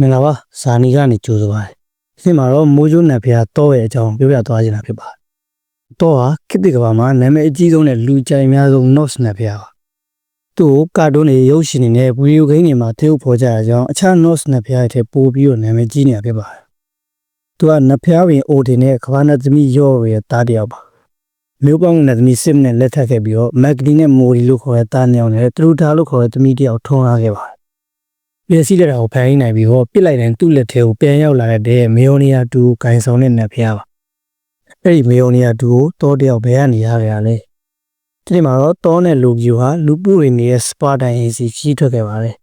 မင်္ဂလာပါဇာနီကနေကြိုဆိုပါတယ်ဒီမှာတော့မိုးကျိုးနတ်ဖျားတောရဲ့အကြောင်းပြောပြသွားချင်တာဖြစ်ပါတယ်တောဟာခေတ်သစ်ကမ္ဘာမှာနာမည်အကြီးဆုံးနဲ့လူကြိုက်အများဆုံး Norse နတ်ဖျားပါသူ့ကိုကာတွန်းတွေရုပ်ရှင်တွေနဲ့ဗီဒီယိုဂိမ်းတွေမှာသရုပ်ဖော်ကြရကြောင်းအခြား Norse နတ်ဖျားတွေထက်ပိုပြီးတော့နာမည်ကြီးနေတာဖြစ်ပါတယ်သူကနတ်ဖျားပင်အိုတင်နဲ့ကမ္ဘာနတ်သမီးရော့ရဲ့တားတယောက်ပါမျိုးပေါင်းနတ်သမီးစစ်နဲ့လက်ထပ်ခဲ့ပြီးတော့မက်ကဒီနဲ့မိုရီလို့ခေါ်တဲ့တားနှစ်ယောက်နဲ့တရူတာလို့ခေါ်တဲ့သမီးတယောက်ထုံးလာခဲ့ပါတယ် ပြည့်စည်တဲ့တာကိုဖန်ရင်းနိုင်ပြီးတော့ပြစ်လိုက်တဲ့သူ့လက်ထဲကိုပြန်ရောက်လာတဲ့မေယိုနီယာတူကိုဂိုင်ဆောင်တဲ့နတ်ဖျားပါအဲ့ဒီမေယိုနီယာတူကိုတောတယောက်ဘယ်ကနေရခဲ့ရလဲဒီနေ့မှာတော့တောနဲ့လူဂျူဟာလူပုရိနေရဲ့စပါတိုင်အေစီကြီးထွက်ခဲ့ပါတယ်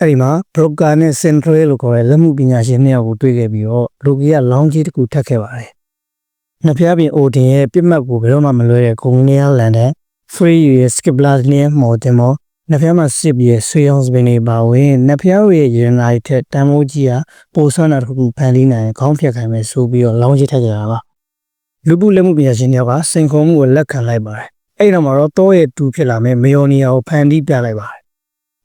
အဲ့ဒီမှာဘရိုကာနဲ့စင်ထရဲလို့ခေါ်တဲ့လက်မှုပညာရှင်နှစ်ယောက်ကိုတွေ့ခဲ့ပြီးတော့လူကြီးကလောင်းကြီးတစ်ခုထပ်ခဲ့ပါတယ်နှစ်ဖျားပြင်အိုတင်ရဲ့ပြစ်မှတ်ကိုဘယ်တော့မှမလွဲတဲ့ဂုံနီယာလန်တဲ့ free ရဲ့ skip blast နဲ့မော်တင်မော် နှစ်ဖျားမှာစစ်ပြီးဆွေအောင်စပင်တွေပါဝင်နှစ်ဖျားရဲ့ရင်လိုက်ထက်တန်မိုးကြီးကပိုဆန်းတာတစ်ခုဖန်တီးနိုင်ခေါင်းဖြတ်ခိုင်းမယ်ဆိုပြီးတော့လောင်းကြီးထက်ကြတာပါလူပုလက်မှုပညာရှင်တယောက်ကစိန်ခေါ်မှုကိုလက်ခံလိုက်ပါတယ်အဲ့တော့မှတော့တောရဲ့တူဖြစ်လာမဲ့မေယိုနီယာကိုဖန်တီးပြလိုက်ပါတယ်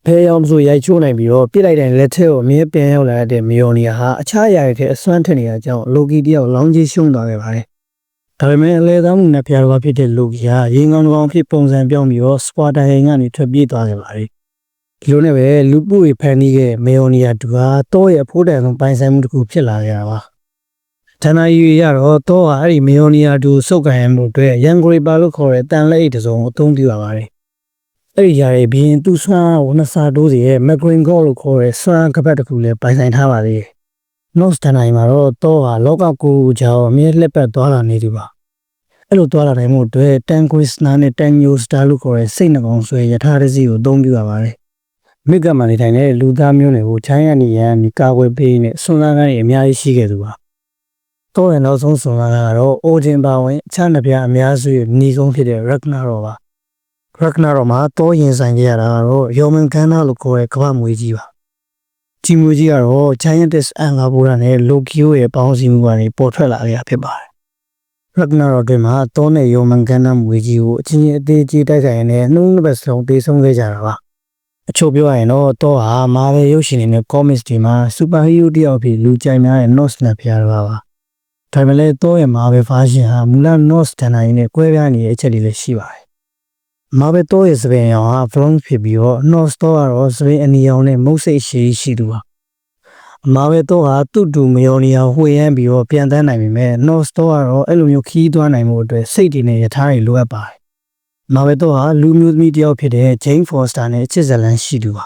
ဖဲရောင်ဆိုရိုက်ချိုးနိုင်ပြီးတော့ပြစ်လိုက်တဲ့လက်ထက်ကိုအမြဲပြန်ရောက်လာတဲ့မေယိုနီယာဟာအခြားအရာတွေထက်အစွမ်းထက်နေတာကြောင့်လိုကီတယောက်လောင်းကြီးရှုံးသွားခဲ့ပါတယ် ဒါပေမဲ့အလဲသားမှုနဲ့ဖျားတော်ဖြစ်တဲ့လူကြီးဟာရေငောင်းကောင်ဖြစ်ပုံစံပြောင်းပြီးတော့စပွာတာဟိန်ကနေထွက်ပြေးသွားခဲ့ပါတယ်။ဒီလိုနဲ့ပဲလူပုတွေဖန်တီးခဲ့မေယိုနီယာတူဟာတောရဲ့အဖိုးတန်ဆုံးပိုင်ဆိုင်မှုတစ်ခုဖြစ်လာခဲ့တာပါ။ဌာနယူရတော့တောဟာအဲ့ဒီမေယိုနီယာတူစုပ်ကန်ရမှုအတွက်ရန်ဂရီပါလို့ခေါ်တဲ့တန်လက်အိတ်တစ်စုံကိုအသုံးပြုရပါတယ်။အဲ့ဒီຢာရဲ့ဘီရင်သူဆွမ်းဝနစာတိုးစီရဲ့မက်ဂရင်ဂေါလို့ခေါ်တဲ့ဆွမ်းကပတ်တစ်ခုလည်းပိုင်ဆိုင်ထားပါသေးတယ်။ North တန်တိုင်းမှာတော့တောဟာလောကကိုယ်ကြောင်အမြဲလက်ပတ်သွားလာနေသူပါ။အဲ့လိုသွားလာနိုင်မှုအတွက်တန်ကွစ်နာနဲ့တန်ညိုစတာလို့ခေါ်တဲ့စိတ်နှကောင်ဆွဲရထားတစ်စီးကိုအသုံးပြုရပါတယ်။မိကမှနေထိုင်တဲ့လူသားမျိုးတွေကိုချိုင်းရနေရန်ဒီကာကွယ်ပေးနေဆွမ်းသားကန်းတွေအများကြီးရှိခဲ့သူပါ။တော့ရင်နောက်ဆုံးဆွမ်းသားကတော့အိုဂျင်ပါဝင်အခြားနှစ်ပြားအများစုရဲ့ညီကုန်းဖြစ်တဲ့ Ragnarok ပါ။ Ragnarok မှာတော့ရင်ဆိုင်ကြရတာကတော့ Roman Gandalf လို့ခေါ်တဲ့ကမ္ဘာမွေကြီးပါ။ ကြီးမွေကြီးကတော့ Giantess အန်ဂါဘူရာနဲ့ Loki ရဲ့ပေါင်းစည်းမှုကနေပေါ်ထွက်လာခဲ့တာဖြစ်ပါတယ်။ Ragnarok တွင်မှာတောနဲ့ Roman Gandalf မွေကြီးကိုအချင်းချင်းအသေးကြီးတိုက်ခိုင်နေနှုတ်နှစ်ပတ်ဆုံးတေဆုံးခဲ့ကြတာပါ။အချို့ပြောရရင်တော့တောဟာ Marvel ရုပ်ရှင်တွေနဲ့ comics တွေမှာ superhero တယောက်ဖြစ်လူကြိုက်များတဲ့ Norse နဲ့ဖျားတာပါ။ဒါပေမဲ့လည်းတောရဲ့ Marvel version ဟာမူလ Norse တန်တိုင်းနဲ့ကွဲပြားနေတဲ့အချက်တွေလည်းရှိပါတယ်။ Marvel တောရဲ့စပင်ရောင်ဟာ bronze ဖြစ်ပြီးတော့ Norse တောကတော့စပင်အနီရောင်နဲ့မုတ်စိတ်ရှည်ရှိသူပါ။ Marvel တော့ဟာတူတူမယောနီယာဝှေ့ရမ်းပြီးတော့ပြန်တန်းနိုင်ပေမဲ့ North တော့ကတော့အဲ့လိုမျိုးခီးသွားနိုင်မှုအတွက်စိတ်တည်နေရထားတွေလိုအပ်ပါတယ်။ Marvel တော့ဟာလူမျိုးသမီးတယောက်ဖြစ်တဲ့ Jane Foster နဲ့ချစ်ဇလန်ရှိသူပါ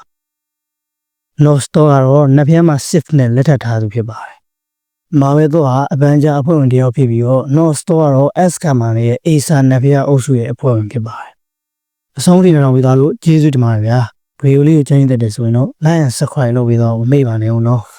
။ North တော့ကတော့နှစ်ဖျက်မှာ Sif နဲ့လက်ထပ်ထားသူဖြစ်ပါတယ်။ Marvel တော့ဟာအဗန်ဂျာအဖွဲ့ဝင်တယောက်ဖြစ်ပြီးတော့ North တော့ကတော့ Asgard ရဲ့ Acer နှစ်ဖျက်အုပ်စုရဲ့အဖွဲ့ဝင်ဖြစ်ပါတယ်။ အဆုံးထိတော့ပြီးသားလို့ကျေးဇူးတင်ပါတယ်ဗျာ။ဗီဒီယိုလေးကိုကြည့်နေတဲ့ဆိုရင်တော့ like and subscribe လုပ်ပြီးတော့မမေ့ပါနဲ့ဦးနော်။